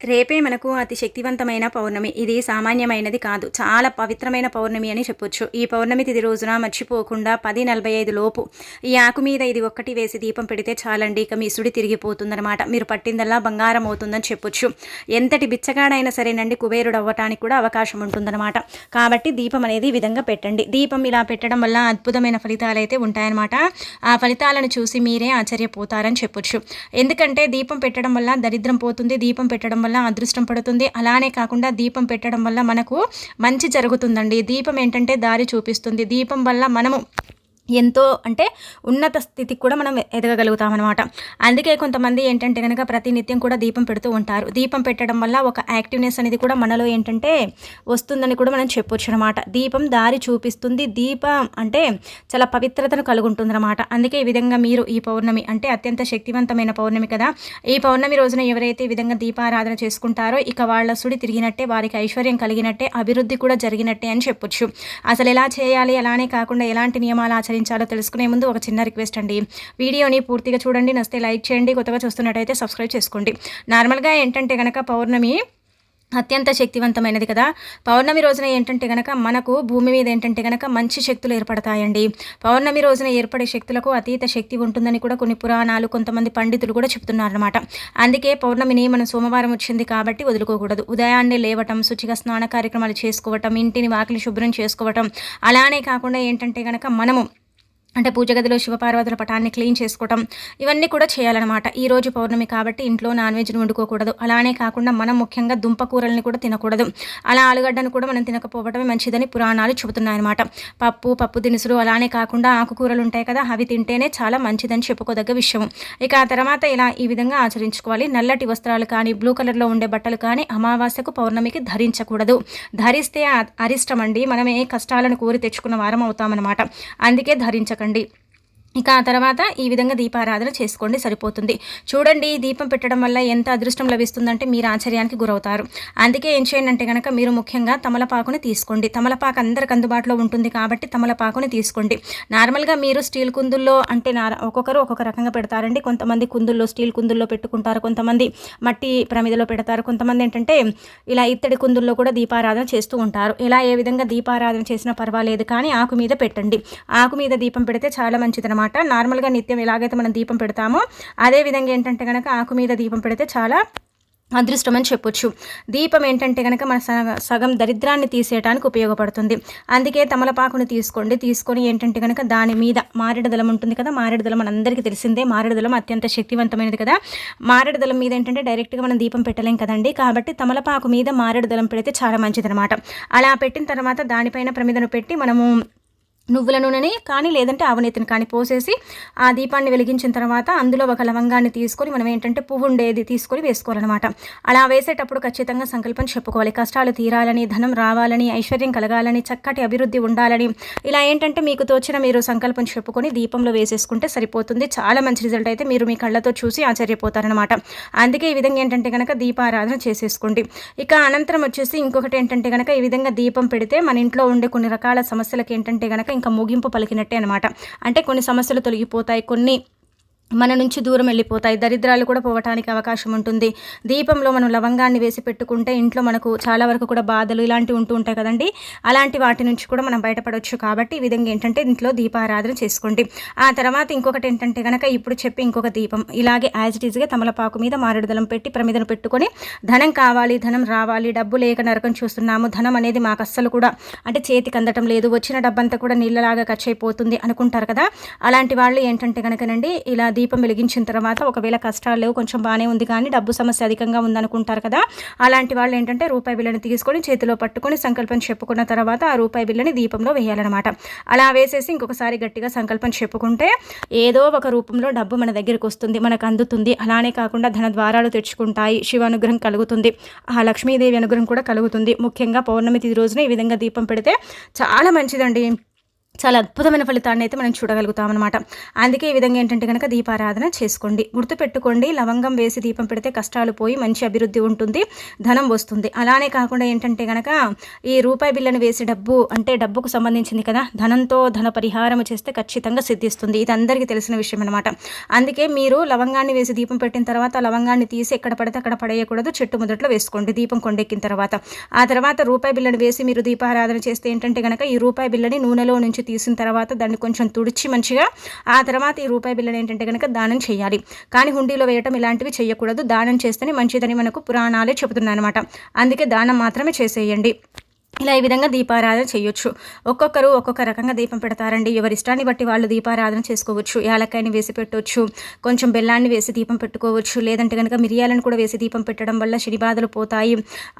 రేపే మనకు అతి శక్తివంతమైన పౌర్ణమి. ఇది సామాన్యమైనది కాదు. చాలా పవిత్రమైన పౌర్ణమి అని చెప్పొచ్చు. ఈ పౌర్ణమి తిది రోజున మర్చిపోకుండా పది నలభై ఐదు లోపు ఈ ఆకు మీద ఇది ఒక్కటి వేసి దీపం పెడితే చాలండి. ఇక మీ సుడి తిరిగిపోతుందనమాట మీరు పట్టిందల్లా బంగారం అవుతుందని చెప్పొచ్చు. ఎంతటి బిచ్చగాడైనా సరేనండి కుబేరుడు అవ్వటానికి కూడా అవకాశం ఉంటుందన్నమాట. కాబట్టి దీపం అనేది ఈ విధంగా పెట్టండి. దీపం ఇలా పెట్టడం వల్ల అద్భుతమైన ఫలితాలు అయితే ఉంటాయన్నమాట. ఆ ఫలితాలను చూసి మీరే ఆశ్చర్యపోతారని చెప్పొచ్చు. ఎందుకంటే దీపం పెట్టడం వల్ల దరిద్రం పోతుంది. దీపం పెట్టడం వల్ల అదృష్టం పడుతుంది. అలానే కాకుండా దీపం పెట్టడం వల్ల మనకు మంచి జరుగుతుందండి. దీపం ఏంటంటే దారి చూపిస్తుంది. దీపం వల్ల మనము ఎంతో అంటే ఉన్నత స్థితికి కూడా మనం ఎదగగలుగుతాం అనమాట అందుకే కొంతమంది ఏంటంటే కనుక ప్రతినిత్యం కూడా దీపం పెడుతూ ఉంటారు. దీపం పెట్టడం వల్ల ఒక యాక్టివ్నెస్ అనేది కూడా మనలో ఏంటంటే వస్తుందని కూడా మనం చెప్పొచ్చు అనమాట దీపం దారి చూపిస్తుంది. దీపం అంటే చాలా పవిత్రతను కలుగుంటుంది అనమాట అందుకే ఈ విధంగా మీరు ఈ పౌర్ణమి అంటే అత్యంత శక్తివంతమైన పౌర్ణమి కదా. ఈ పౌర్ణమి రోజున ఎవరైతే ఈ విధంగా దీపారాధన చేసుకుంటారో ఇక వాళ్ళ సుడి తిరిగినట్టే వారికి ఐశ్వర్యం కలిగినట్టే అభివృద్ధి కూడా జరిగినట్టే అని చెప్పొచ్చు. అసలు ఎలా చేయాలి? అలానే కాకుండా ఎలాంటి నియమాలు ఆచరించాలి ఆచరించాలో తెలుసుకునే ముందు ఒక చిన్న రిక్వెస్ట్ అండి. వీడియోని పూర్తిగా చూడండి నస్తే లైక్ చేయండి కొత్తగా చూస్తున్నట్టయితే సబ్స్క్రైబ్ చేసుకోండి. నార్మల్గా ఏంటంటే కనుక పౌర్ణమి అత్యంత శక్తివంతమైనది కదా. పౌర్ణమి రోజున ఏంటంటే గనక మనకు భూమి మీద ఏంటంటే గనక మంచి శక్తులు ఏర్పడతాయండి. పౌర్ణమి రోజున ఏర్పడే శక్తులకు అతీత శక్తి ఉంటుందని కూడా కొన్ని పురాణాలు కొంతమంది పండితులు కూడా చెప్తున్నారనమాట అందుకే పౌర్ణమిని మనం సోమవారం వచ్చింది కాబట్టి వదులుకోకూడదు. ఉదయాన్నే లేవటం శుచిగా స్నాన కార్యక్రమాలు చేసుకోవటం ఇంటిని వాకిలి శుభ్రం చేసుకోవటం అలానే కాకుండా ఏంటంటే గనక మనము అంటే పూజ గదిలో శివపార్వతుల పటాన్ని క్లీన్ చేసుకోవటం ఇవన్నీ కూడా చేయాలన్నమాట. ఈ రోజు పౌర్ణమి కాబట్టి ఇంట్లో నాన్ వెజ్ని వండుకోకూడదు. అలానే కాకుండా మనం ముఖ్యంగా దుంప కూరల్ని కూడా తినకూడదు. అలా ఆలుగడ్డను కూడా మనం తినకపోవడమే మంచిదని పురాణాలు చెబుతున్నాయన్నమాట. పప్పు పప్పు దినుసులు అలానే కాకుండా ఆకుకూరలు ఉంటాయి కదా అవి తింటేనే చాలా మంచిదని చెప్పుకోదగ్గ విషయం. ఇక ఆ తర్వాత ఇలా ఈ విధంగా ఆచరించుకోవాలి. నల్లటి వస్త్రాలు కానీ బ్లూ కలర్లో ఉండే బట్టలు కానీ అమావాస్యకు పౌర్ణమికి ధరించకూడదు. ధరిస్తే అరిష్టం అండి మనమే కష్టాలను కోరి తెచ్చుకున్న వారం అవుతామన్నమాట. అందుకే ధరించకండి. చేసుకోకండి ఇక ఆ తర్వాత ఈ విధంగా దీపారాధన చేసుకోండి సరిపోతుంది. చూడండి దీపం పెట్టడం వల్ల ఎంత అదృష్టం లభిస్తుందంటే మీరు ఆశ్చర్యానికి గురవుతారు. అందుకే ఏం చేయండి అంటే కనుక మీరు ముఖ్యంగా తమలపాకుని తీసుకోండి. తమలపాకు అందరికి అందుబాటులో ఉంటుంది కాబట్టి తమలపాకుని తీసుకోండి. నార్మల్గా మీరు స్టీల్ కుందుల్లో అంటే ఒక్కొక్కరు ఒక్కొక్క రకంగా పెడతారండి. కొంతమంది కుందుల్లో స్టీల్ కుందుల్లో పెట్టుకుంటారు కొంతమంది మట్టి ప్రమిదలో పెడతారు కొంతమంది ఏంటంటే ఇలా ఇత్తడి కుందుల్లో కూడా దీపారాధన చేస్తూ ఉంటారు. ఇలా ఏ విధంగా దీపారాధన చేసినా పర్వాలేదు కానీ ఆకు మీద పెట్టండి. ఆకు మీద దీపం పెడితే చాలా మంచిదన్నమాట అనమాట నార్మల్గా నిత్యం ఎలాగైతే మనం దీపం పెడతామో అదే విధంగా ఏంటంటే కనుక ఆకు మీద దీపం పెడితే చాలా అదృష్టం అని చెప్పొచ్చు. దీపం ఏంటంటే కనుక మన సగం దరిద్రాన్ని తీసేయడానికి ఉపయోగపడుతుంది. అందుకే తమలపాకుని తీసుకోండి. తీసుకొని ఏంటంటే కనుక దాని మీద మారేడుదలం ఉంటుంది కదా మారేడుదలం మనందరికీ తెలిసిందే. మారేడుదలం అత్యంత శక్తివంతమైనది కదా. మారేడుదలం మీద ఏంటంటే డైరెక్ట్గా మనం దీపం పెట్టలేం కదండి. కాబట్టి తమలపాకు మీద మారేడుదలం పెడితే చాలా మంచిదనమాట అలా పెట్టిన తర్వాత దానిపైన ప్రమిదను పెట్టి మనము నువ్వుల నూనెని కానీ లేదంటే ఆవనేతిని కానీ పోసేసి ఆ దీపాన్ని వెలిగించిన తర్వాత అందులో ఒక లవంగాన్ని తీసుకొని మనం ఏంటంటే పువ్వు ఉండేది తీసుకొని వేసుకోవాలన్నమాట. అలా వేసేటప్పుడు ఖచ్చితంగా సంకల్పం చెప్పుకోవాలి. కష్టాలు తీరాలని ధనం రావాలని ఐశ్వర్యం కలగాలని చక్కటి అభివృద్ధి ఉండాలని ఇలా ఏంటంటే మీకు తోచిన మీరు సంకల్పం చెప్పుకొని దీపంలో వేసేసుకుంటే సరిపోతుంది. చాలా మంచి రిజల్ట్ అయితే మీరు మీ కళ్ళతో చూసి ఆశ్చర్యపోతారనమాట అందుకే ఈ విధంగా ఏంటంటే కనుక దీపారాధన చేసేసుకోండి. ఇక అనంతరం వచ్చేసి ఇంకొకటి ఏంటంటే కనుక ఈ విధంగా దీపం పెడితే మన ఇంట్లో ఉండే కొన్ని రకాల సమస్యలకి ఏంటంటే కనుక ఇంకా ముగింపు పలికినట్టే అనమాట అంటే కొన్ని సమస్యలు తొలగిపోతాయి కొన్ని మన నుంచి దూరం వెళ్ళిపోతాయి. దరిద్రాలు కూడా పోవటానికి అవకాశం ఉంటుంది. దీపంలో మనం లవంగాన్ని వేసి పెట్టుకుంటే ఇంట్లో మనకు చాలా వరకు కూడా బాధలు ఇలాంటివి ఉంటూ ఉంటాయి కదండి. అలాంటి వాటి నుంచి కూడా మనం బయటపడవచ్చు కాబట్టి ఈ విధంగా ఏంటంటే ఇంట్లో దీపారాధన చేసుకోండి. ఆ తర్వాత ఇంకొకటి ఏంటంటే కనుక ఇప్పుడు చెప్పి ఇంకొక దీపం. ఇలాగే యాజ్ ఇట్ ఈజ్గా తమలపాకు మీద మారేడుదలం పెట్టి ప్రమిదను పెట్టుకొని ధనం కావాలి ధనం రావాలి డబ్బు లేక నరకం చూస్తున్నాము ధనం అనేది మాకు అస్సలు కూడా అంటే చేతికి అందటం లేదు. వచ్చిన డబ్బంతా కూడా నీళ్ళలాగా ఖర్చు అయిపోతుంది అనుకుంటారు కదా. అలాంటి వాళ్ళు ఏంటంటే కనుకనండి ఇలా దీపం వెలిగించిన తర్వాత ఒకవేళ కష్టాలు లేవు కొంచెం బాగానే ఉంది కానీ డబ్బు సమస్య అధికంగా ఉందనుకుంటారు కదా. అలాంటి వాళ్ళు ఏంటంటే రూపాయి బిల్లని తీసుకొని చేతిలో పట్టుకొని సంకల్పం చెప్పుకున్న తర్వాత ఆ రూపాయి బిల్లని దీపంలో వేయాలన్నమాట. అలా వేసేసి ఇంకొకసారి గట్టిగా సంకల్పం చెప్పుకుంటే ఏదో ఒక రూపంలో డబ్బు మన దగ్గరికి వస్తుంది మనకు అందుతుంది. అలానే కాకుండా ధన ద్వారాలు తెచ్చుకుంటాయి శివ అనుగ్రహం కలుగుతుంది ఆ లక్ష్మీదేవి అనుగ్రహం కూడా కలుగుతుంది. ముఖ్యంగా పౌర్ణమి తిది రోజున ఈ విధంగా దీపం పెడితే చాలా మంచిదండి. చాలా అద్భుతమైన ఫలితాన్ని అయితే మనం చూడగలుగుతాం అనమాట అందుకే ఈ విధంగా ఏంటంటే కనుక దీపారాధన చేసుకోండి. గుర్తుపెట్టుకోండి లవంగం వేసి దీపం పెడితే కష్టాలు పోయి మంచి అభివృద్ధి ఉంటుంది ధనం వస్తుంది. అలానే కాకుండా ఏంటంటే కనుక ఈ రూపాయి బిల్లను వేసి డబ్బు అంటే డబ్బుకు సంబంధించింది కదా ధనంతో ధన పరిహారం చేస్తే ఖచ్చితంగా సిద్ధిస్తుంది. ఇది అందరికీ తెలిసిన విషయం అనమాట అందుకే మీరు లవంగాన్ని వేసి దీపం పెట్టిన తర్వాత లవంగాన్ని తీసి ఎక్కడ పడితే అక్కడ పడేయకూడదు. చెట్టు మొదట్లో వేసుకోండి దీపం కొండెక్కిన తర్వాత. ఆ తర్వాత రూపాయి బిల్లను వేసి మీరు దీపారాధన చేస్తే ఏంటంటే కనుక ఈ రూపాయి బిల్లని నూనెలో నుంచి తీసిన తర్వాత దాన్ని కొంచెం తుడిచి మంచిగా ఆ తర్వాత ఈ రూపాయి బిల్లని ఏంటంటే కనుక దానం చేయాలి. కానీ హుండీలో వేయటం ఇలాంటివి చేయకూడదు. దానం చేస్తేనే మంచిదని మనకు పురాణాలే చెబుతున్నాయి అనమాట అందుకే దానం మాత్రమే చేసేయండి. ఇలా ఈ విధంగా దీపారాధన చేయొచ్చు. ఒక్కొక్కరు ఒక్కొక్క రకంగా దీపం పెడతారండి. ఎవరి ఇష్టాన్ని బట్టి వాళ్ళు దీపారాధన చేసుకోవచ్చు. యాలక్కాయని వేసి పెట్టవచ్చు కొంచెం బెల్లాన్ని వేసి దీపం పెట్టుకోవచ్చు. లేదంటే కనుక మిరియాలను కూడా వేసి దీపం పెట్టడం వల్ల శని బాధలు పోతాయి.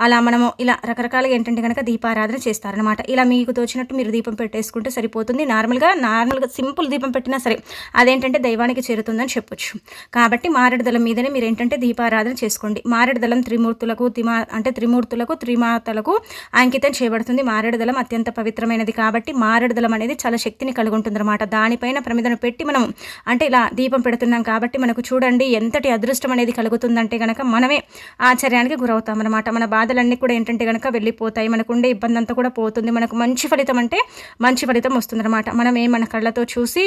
అలా మనము ఇలా రకరకాలుగా ఏంటంటే కనుక దీపారాధన చేస్తారనమాట ఇలా మీకు తోచినట్టు మీరు దీపం పెట్టేసుకుంటే సరిపోతుంది. నార్మల్గా నార్మల్గా సింపుల్ దీపం పెట్టినా సరే అదేంటంటే దైవానికి చేరుతుందని చెప్పొచ్చు. కాబట్టి మారేడుదలం మీదనే మీరు ఏంటంటే దీపారాధన చేసుకోండి. మారేడుదలం త్రిమూర్తులకు తిమా అంటే త్రిమూర్తులకు త్రిమాతలకు అంకితం చేయబడుతుంది. మారేడు దళం అత్యంత పవిత్రమైనది కాబట్టి మారేడు దళం అనేది చాలా శక్తిని కలిగి ఉంటుంది అనమాట దానిపైన ప్రమిదను పెట్టి మనం అంటే ఇలా దీపం పెడుతున్నాం కాబట్టి మనకు చూడండి ఎంతటి అదృష్టం అనేది కలుగుతుందంటే కనుక మనమే ఆశ్చర్యానికి గురవుతాం అనమాట మన బాధలన్నీ కూడా ఏంటంటే కనుక వెళ్ళిపోతాయి. మనకు ఉండే ఇబ్బంది అంతా కూడా పోతుంది. మనకు మంచి ఫలితం అంటే మంచి ఫలితం వస్తుందన్నమాట. ఏ మన కళ్ళతో చూసి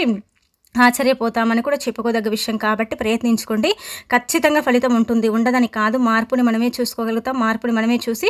ఆశ్చర్యపోతామని కూడా చెప్పుకోదగ్గ విషయం కాబట్టి ప్రయత్నించుకోండి. ఖచ్చితంగా ఫలితం ఉంటుంది. ఉండదని కాదు మార్పుని మనమే చూసుకోగలుగుతాం. మార్పుని మనమే చూసి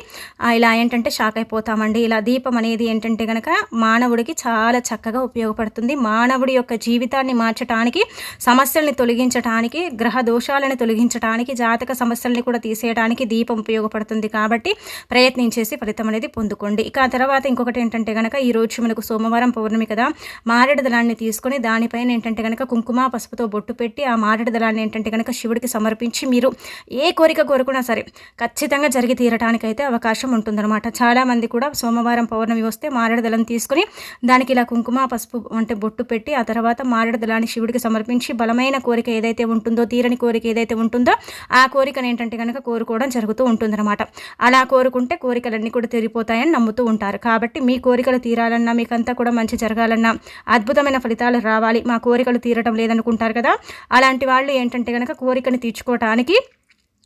ఇలా ఏంటంటే షాక్ అయిపోతామండి. ఇలా దీపం అనేది ఏంటంటే కనుక మానవుడికి చాలా చక్కగా ఉపయోగపడుతుంది. మానవుడి యొక్క జీవితాన్ని మార్చడానికి సమస్యల్ని తొలగించడానికి గ్రహ దోషాలను తొలగించడానికి జాతక సమస్యల్ని కూడా తీసేయడానికి దీపం ఉపయోగపడుతుంది కాబట్టి ప్రయత్నించేసి ఫలితం అనేది పొందుకోండి. ఇక తర్వాత ఇంకొకటి ఏంటంటే కనుక ఈరోజు మనకు సోమవారం పౌర్ణమి కదా. మారేడు దళాన్ని తీసుకొని దానిపైన ఏంటంటే ఏంటంటే కనుక కుంకుమ పసుపుతో బొట్టు పెట్టి ఆ మారేడు దళాన్ని ఏంటంటే కనుక శివుడికి సమర్పించి మీరు ఏ కోరిక కోరుకున్నా సరే ఖచ్చితంగా జరిగి తీరటానికైతే అవకాశం ఉంటుందన్నమాట. చాలామంది కూడా సోమవారం పౌర్ణమి వస్తే మారేడు దళం తీసుకుని దానికి ఇలా కుంకుమ పసుపు అంటే బొట్టు పెట్టి ఆ తర్వాత మారేడు దళాన్ని శివుడికి సమర్పించి బలమైన కోరిక ఏదైతే ఉంటుందో తీరని కోరిక ఏదైతే ఉంటుందో ఆ కోరికను ఏంటంటే కనుక కోరుకోవడం జరుగుతూ ఉంటుందన్నమాట. అలా కోరుకుంటే కోరికలన్నీ కూడా తీరిపోతాయని నమ్ముతూ ఉంటారు. కాబట్టి మీ కోరికలు తీరాలన్నా మీకంతా కూడా మంచి జరగాలన్నా అద్భుతమైన ఫలితాలు రావాలి. మా కోరిక కోరికలు తీరటం లేదనుకుంటారు కదా? అలాంటి వాళ్ళు ఏంటంటే కనుక కోరికను తీర్చుకోవటానికి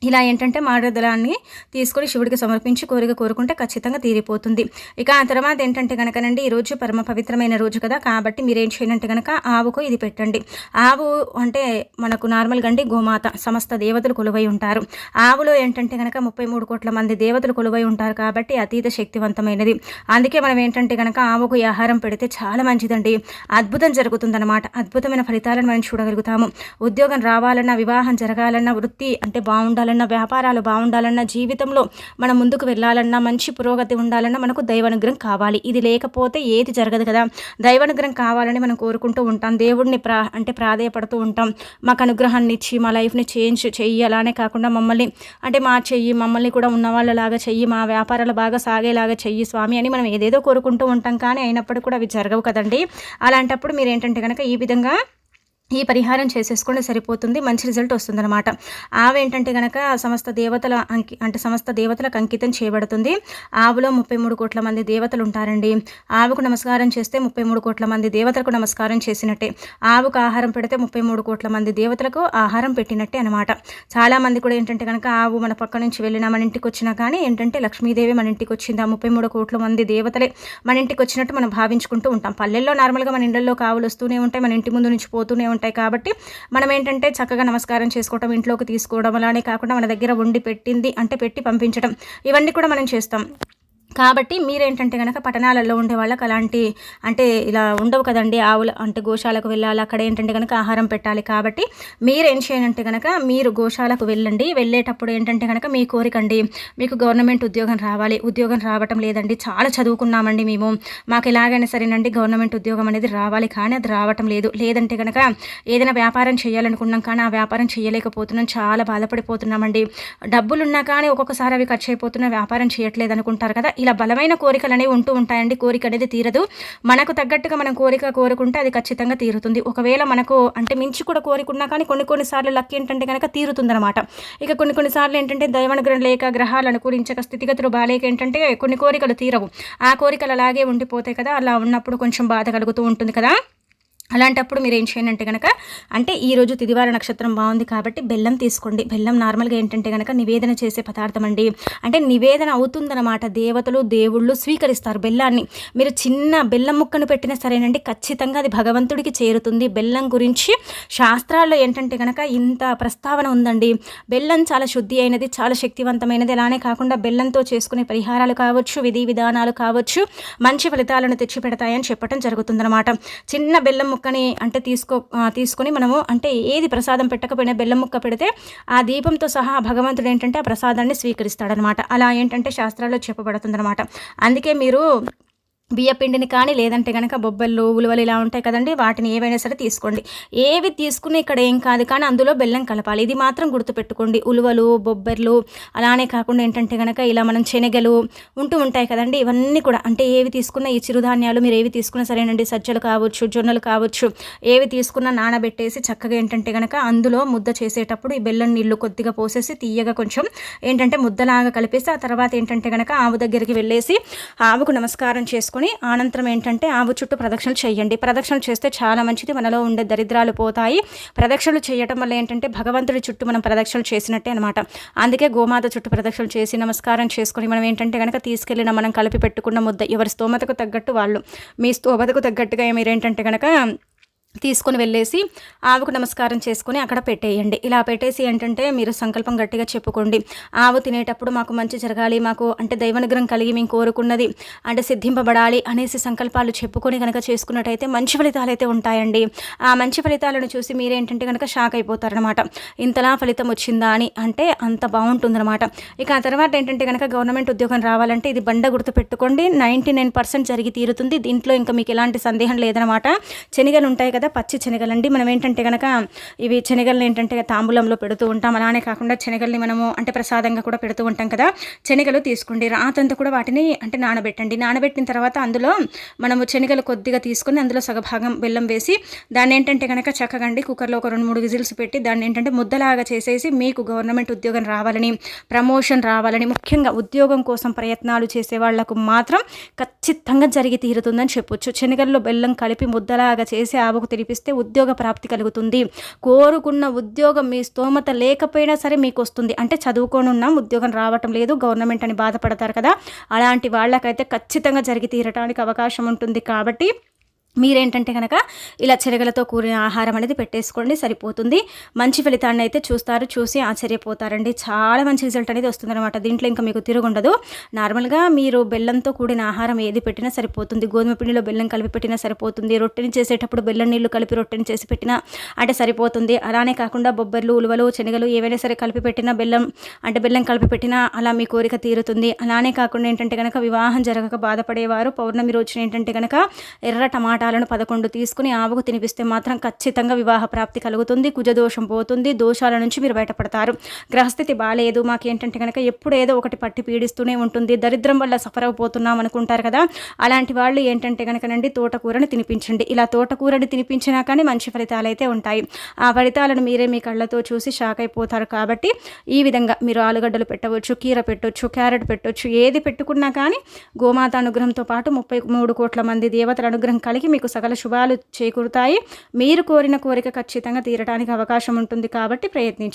ఇలా ఏంటంటే మాడదలాన్ని తీసుకొని శివుడికి సమర్పించి కోరిక కోరుకుంటే ఖచ్చితంగా తీరిపోతుంది. ఇక ఆ తర్వాత ఏంటంటే కనుకనండి ఈరోజు పరమ పవిత్రమైన రోజు కదా కాబట్టి మీరేం చేయనంటే కనుక ఆవుకు ఇది పెట్టండి. ఆవు అంటే మనకు నార్మల్గా అండి గోమాత సమస్త దేవతలు కొలువై ఉంటారు. ఆవులో ఏంటంటే కనుక ముప్పై మూడు కోట్ల మంది దేవతలు కొలువై ఉంటారు కాబట్టి అతీత శక్తివంతమైనది. అందుకే మనం ఏంటంటే కనుక ఆవుకు ఈ ఆహారం పెడితే చాలా మంచిదండి. అద్భుతం జరుగుతుందన్నమాట. అద్భుతమైన ఫలితాలను మనం చూడగలుగుతాము. ఉద్యోగం రావాలన్నా వివాహం జరగాలన్నా వృత్తి అంటే బాగుండాలన్నా బాగుండాలన్నా వ్యాపారాలు బాగుండాలన్నా జీవితంలో మనం ముందుకు వెళ్ళాలన్నా మంచి పురోగతి ఉండాలన్నా మనకు దైవానుగ్రహం కావాలి. ఇది లేకపోతే ఏది జరగదు కదా. దైవానుగ్రహం కావాలని మనం కోరుకుంటూ ఉంటాం. దేవుడిని ప్రా అంటే ప్రాధేయపడుతూ ఉంటాం. మాకు అనుగ్రహాన్ని ఇచ్చి మా లైఫ్ని చేంజ్ చెయ్యి అలానే కాకుండా మమ్మల్ని అంటే మా చెయ్యి మమ్మల్ని కూడా ఉన్న వాళ్ళలాగా చెయ్యి మా వ్యాపారాలు బాగా సాగేలాగా చెయ్యి స్వామి అని మనం ఏదేదో కోరుకుంటూ ఉంటాం. కానీ అయినప్పటికీ కూడా అవి జరగవు కదండి. అలాంటప్పుడు మీరు ఏంటంటే కనుక ఈ విధంగా ఈ పరిహారం చేసేసుకుంటే సరిపోతుంది మంచి రిజల్ట్ వస్తుందన్నమాట. ఆవు ఏంటంటే కనుక సమస్త దేవతల అంకి అంటే సమస్త దేవతలకు అంకితం చేయబడుతుంది. ఆవులో ముప్పై మూడు కోట్ల మంది దేవతలు ఉంటారండి ఆవుకు నమస్కారం చేస్తే ముప్పై మూడు కోట్ల మంది దేవతలకు నమస్కారం చేసినట్టే. ఆవుకు ఆహారం పెడితే ముప్పై మూడు కోట్ల మంది దేవతలకు ఆహారం పెట్టినట్టే అనమాట చాలామంది కూడా ఏంటంటే కనుక ఆవు మన పక్క నుంచి వెళ్ళినా మన ఇంటికి వచ్చినా కానీ ఏంటంటే లక్ష్మీదేవి మన ఇంటికి వచ్చిందా? ముప్పై మూడు కోట్ల మంది దేవతలే మన ఇంటికి వచ్చినట్టు మనం భావించుకుంటూ ఉంటాం. పల్లెల్లో నార్మల్గా మన ఇళ్ళలో కావులు వస్తూనే ఉంటాయి మన ఇంటి ముందు నుంచి పోతూనే ఉంటాయి. ఉంటాయి కాబట్టి మనం ఏంటంటే చక్కగా నమస్కారం చేసుకోవడం ఇంట్లోకి తీసుకోవడం అలానే కాకుండా మన దగ్గర వండి పెట్టింది అంటే పెట్టి పంపించడం ఇవన్నీ కూడా మనం చేస్తాం. కాబట్టి మీరేంటంటే కనుక పట్టణాలలో ఉండే వాళ్ళకి అలాంటి అంటే ఇలా ఉండవు కదండి ఆవుల అంటే గోశాలకు వెళ్ళాలి అక్కడ ఏంటంటే కనుక ఆహారం పెట్టాలి కాబట్టి మీరేం చేయాలంటే కనుక మీరు గోశాలకు వెళ్ళండి. వెళ్ళేటప్పుడు ఏంటంటే కనుక మీ కోరికండి మీకు గవర్నమెంట్ ఉద్యోగం రావాలి. ఉద్యోగం రావటం లేదండి. చాలా చదువుకున్నామండి మేము. మాకు ఎలాగైనా సరేనండి గవర్నమెంట్ ఉద్యోగం అనేది రావాలి కానీ అది రావటం లేదు. లేదంటే కనుక ఏదైనా వ్యాపారం చేయాలనుకున్నాం కానీ ఆ వ్యాపారం చేయలేకపోతున్నాం. చాలా బాధపడిపోతున్నామండి. డబ్బులున్నా కానీ ఒక్కొక్కసారి అవి ఖర్చు అయిపోతున్నా వ్యాపారం చేయట్లేదు అనుకుంటారు కదా. ఇలా బలమైన కోరికలు అనేవి ఉంటూ ఉంటాయండి. కోరిక అనేది తీరదు. మనకు తగ్గట్టుగా మనం కోరిక కోరుకుంటే అది ఖచ్చితంగా తీరుతుంది. ఒకవేళ మనకు అంటే మించి కూడా కోరికున్నా కానీ కొన్ని కొన్నిసార్లు లక్ ఏంటంటే కనుక తీరుతుందనమాట ఇక కొన్ని కొన్నిసార్లు ఏంటంటే దైవనుగ్రహం లేక గ్రహాలు అనుకూలించక స్థితిగతులు బాలేక ఏంటంటే కొన్ని కోరికలు తీరవు. ఆ కోరికలు అలాగే ఉండిపోతాయి కదా. అలా ఉన్నప్పుడు కొంచెం బాధ కలుగుతూ ఉంటుంది కదా. అలాంటప్పుడు మీరు ఏం చేయండి అంటే కనుక అంటే ఈరోజు తిదివార నక్షత్రం బాగుంది కాబట్టి బెల్లం తీసుకోండి. బెల్లం నార్మల్గా ఏంటంటే కనుక నివేదన చేసే పదార్థం అండి. అంటే నివేదన అవుతుందన్నమాట. దేవతలు దేవుళ్ళు స్వీకరిస్తారు బెల్లాన్ని. మీరు చిన్న బెల్లం ముక్కను పెట్టినా సరేనండి ఖచ్చితంగా అది భగవంతుడికి చేరుతుంది. బెల్లం గురించి శాస్త్రాల్లో ఏంటంటే కనుక ఇంత ప్రస్తావన ఉందండి. బెల్లం చాలా శుద్ధి అయినది చాలా శక్తివంతమైనది. అలానే కాకుండా బెల్లంతో చేసుకునే పరిహారాలు కావచ్చు విధి విధానాలు కావచ్చు మంచి ఫలితాలను తెచ్చిపెడతాయని చెప్పడం జరుగుతుందన్నమాట. చిన్న బెల్లం ముక్కని అంటే తీసుకో తీసుకొని మనము అంటే ఏది ప్రసాదం పెట్టకపోయినా బెల్లం ముక్క పెడితే ఆ దీపంతో సహా భగవంతుడు ఏంటంటే ఆ ప్రసాదాన్ని స్వీకరిస్తాడనమాట. అలా ఏంటంటే శాస్త్రాల్లో చెప్పబడుతుందనమాట. అందుకే మీరు బియ్యపిండిని కానీ లేదంటే కనుక బొబ్బళ్ళు ఉలువలు ఇలా ఉంటాయి కదండి వాటిని ఏవైనా సరే తీసుకోండి. ఏవి తీసుకుని ఇక్కడ ఏం కాదు కానీ అందులో బెల్లం కలపాలి. ఇది మాత్రం గుర్తుపెట్టుకోండి. ఉలువలు బొబ్బర్లు అలానే కాకుండా ఏంటంటే కనుక ఇలా మనం శనగలు ఉంటూ ఉంటాయి కదండి ఇవన్నీ కూడా. అంటే ఏవి తీసుకున్న ఈ చిరుధాన్యాలు మీరు ఏవి తీసుకున్నా సరేనండి సజ్జలు కావచ్చు జొన్నలు కావచ్చు ఏవి తీసుకున్నా నానబెట్టేసి చక్కగా ఏంటంటే కనుక అందులో ముద్ద చేసేటప్పుడు ఈ బెల్లం నీళ్ళు కొద్దిగా పోసేసి తీయగా కొంచెం ఏంటంటే ముద్దలాగా కలిపేసి ఆ తర్వాత ఏంటంటే కనుక ఆవు దగ్గరికి వెళ్ళేసి ఆవుకు నమస్కారం చేసుకొని చేసుకొని అనంతరం ఏంటంటే ఆవు చుట్టూ ప్రదక్షిణలు చేయండి. ప్రదక్షిణలు చేస్తే చాలా మంచిది. మనలో ఉండే దరిద్రాలు పోతాయి. ప్రదక్షిణలు చేయటం వల్ల ఏంటంటే భగవంతుడి చుట్టూ మనం ప్రదక్షిణలు చేసినట్టే అనమాట అందుకే గోమాత చుట్టూ ప్రదక్షిణలు చేసి నమస్కారం చేసుకొని మనం ఏంటంటే కనుక తీసుకెళ్ళిన మనం కలిపి పెట్టుకున్న ముద్ద ఎవరి స్తోమతకు తగ్గట్టు వాళ్ళు. మీ స్తోమతకు తగ్గట్టుగా మీరేంటంటే కనుక తీసుకొని వెళ్ళేసి ఆవుకు నమస్కారం చేసుకొని అక్కడ పెట్టేయండి. ఇలా పెట్టేసి ఏంటంటే మీరు సంకల్పం గట్టిగా చెప్పుకోండి. ఆవు తినేటప్పుడు మాకు మంచి జరగాలి మాకు అంటే దైవనుగ్రహం కలిగి మేము కోరుకున్నది అంటే సిద్ధింపబడాలి అనేసి సంకల్పాలు చెప్పుకొని కనుక చేసుకున్నట్టయితే మంచి ఫలితాలు అయితే ఉంటాయండి. ఆ మంచి ఫలితాలను చూసి మీరేంటంటే కనుక షాక్ అయిపోతారనమాట ఇంతలా ఫలితం వచ్చిందా అని అంటే అంత బాగుంటుందన్నమాట. ఇక ఆ తర్వాత ఏంటంటే కనుక గవర్నమెంట్ ఉద్యోగం రావాలంటే ఇది బండ గుర్తు పెట్టుకోండి. నైంటీ నైన్ పర్సెంట్ జరిగి తీరుతుంది. దీంట్లో ఇంకా మీకు ఎలాంటి సందేహం లేదనమాట శనిగలు ఉంటాయి కదా కదా పచ్చి శనగలండి. మనం ఏంటంటే కనుక ఇవి శనగలను ఏంటంటే తాంబూలంలో పెడుతూ ఉంటాం. అలానే కాకుండా శనగల్ని మనము అంటే ప్రసాదంగా కూడా పెడుతూ ఉంటాం కదా. శనగలు తీసుకోండి. రాతంతా కూడా వాటిని అంటే నానబెట్టండి. నానబెట్టిన తర్వాత అందులో మనము శనగలు కొద్దిగా తీసుకొని అందులో సగభాగం బెల్లం వేసి దాన్ని ఏంటంటే కనుక చక్కగా అండి కుక్కర్లో ఒక రెండు మూడు విజిల్స్ పెట్టి దాన్ని ఏంటంటే ముద్దలాగా చేసేసి మీకు గవర్నమెంట్ ఉద్యోగం రావాలని ప్రమోషన్ రావాలని ముఖ్యంగా ఉద్యోగం కోసం ప్రయత్నాలు చేసే వాళ్ళకు మాత్రం ఖచ్చితంగా జరిగి తీరుతుందని చెప్పొచ్చు. శనగల్లో బెల్లం కలిపి ముద్దలాగా చేసి ఆవుకు తెరిపిస్తే ఉద్యోగ ప్రాప్తి కలుగుతుంది. కోరుకున్న ఉద్యోగం మీ స్తోమత లేకపోయినా సరే మీకు వస్తుంది. అంటే చదువుకోనున్నాం ఉద్యోగం రావటం లేదు గవర్నమెంట్ అని బాధపడతారు కదా. అలాంటి వాళ్ళకైతే ఖచ్చితంగా జరిగి తీరటానికి అవకాశం ఉంటుంది కాబట్టి మీరేంటంటే కనుక ఇలా చెరగలతో కూడిన ఆహారం అనేది పెట్టేసుకోండి సరిపోతుంది. మంచి ఫలితాన్ని అయితే చూస్తారు చూసి ఆశ్చర్యపోతారండి. చాలా మంచి రిజల్ట్ అనేది వస్తుందన్నమాట. దీంట్లో ఇంకా మీకు తిరుగుండదు. నార్మల్గా మీరు బెల్లంతో కూడిన ఆహారం ఏది పెట్టినా సరిపోతుంది. గోధుమ పిండిలో బెల్లం కలిపి పెట్టినా సరిపోతుంది. రొట్టెని చేసేటప్పుడు బెల్లం నీళ్ళు కలిపి రొట్టెని చేసి పెట్టినా అంటే సరిపోతుంది. అలానే కాకుండా బొబ్బర్లు ఉలువలు శనగలు ఏవైనా సరే కలిపి పెట్టినా బెల్లం అంటే బెల్లం కలిపి పెట్టినా అలా మీ కోరిక తీరుతుంది. అలానే కాకుండా ఏంటంటే కనుక వివాహం జరగక బాధపడేవారు పౌర్ణమి రోజున ఏంటంటే కనుక ఎర్ర టమాటా పాఠాలను పదకొండు తీసుకుని ఆవుకు తినిపిస్తే మాత్రం ఖచ్చితంగా వివాహ ప్రాప్తి కలుగుతుంది కుజదోషం పోతుంది దోషాల నుంచి మీరు బయటపడతారు. గ్రహస్థితి బాగాలేదు మాకేంటంటే కనుక ఎప్పుడు ఏదో ఒకటి పట్టి పీడిస్తూనే ఉంటుంది. దరిద్రం వల్ల సఫర్ అయిపోతున్నాం అనుకుంటారు కదా అలాంటి వాళ్ళు ఏంటంటే కనుకనండి తోటకూరని తినిపించండి. ఇలా తోటకూరని తినిపించినా కానీ మంచి ఫలితాలు అయితే ఉంటాయి. ఆ ఫలితాలను మీరే మీ కళ్ళతో చూసి షాక్ అయిపోతారు కాబట్టి ఈ విధంగా మీరు ఆలుగడ్డలు పెట్టవచ్చు కీర పెట్టొచ్చు క్యారెట్ పెట్టొచ్చు ఏది పెట్టుకున్నా కానీ గోమాత అనుగ్రహంతో పాటు ముప్పై మూడు కోట్ల మంది దేవతల అనుగ్రహం కలిగి మీకు సకల శుభాలు చేకూరుతాయి. మీరు కోరిన కోరిక ఖచ్చితంగా తీరడానికి అవకాశం ఉంటుంది కాబట్టి ప్రయత్నించండి.